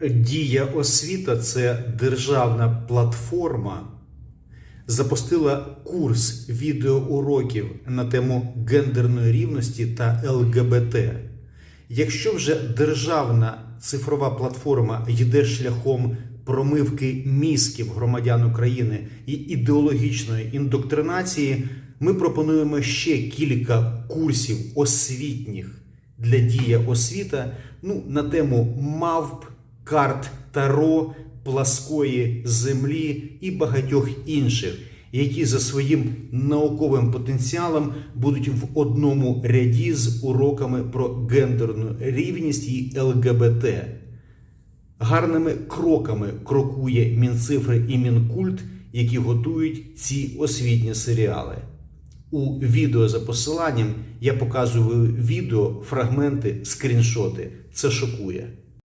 Дія освіта це державна платформа. Запустила курс відеоуроків на тему гендерної рівності та ЛГБТ. Якщо вже державна цифрова платформа йде шляхом промивки мізків громадян України і ідеологічної індоктринації, ми пропонуємо ще кілька курсів освітніх для дія освіта ну, на тему мавп, карт Таро, пласкої землі і багатьох інших, які за своїм науковим потенціалом будуть в одному ряді з уроками про гендерну рівність і ЛГБТ. Гарними кроками крокує Мінцифри і Мінкульт, які готують ці освітні серіали. У відео за посиланням я показую відео, фрагменти, скріншоти. Це шокує.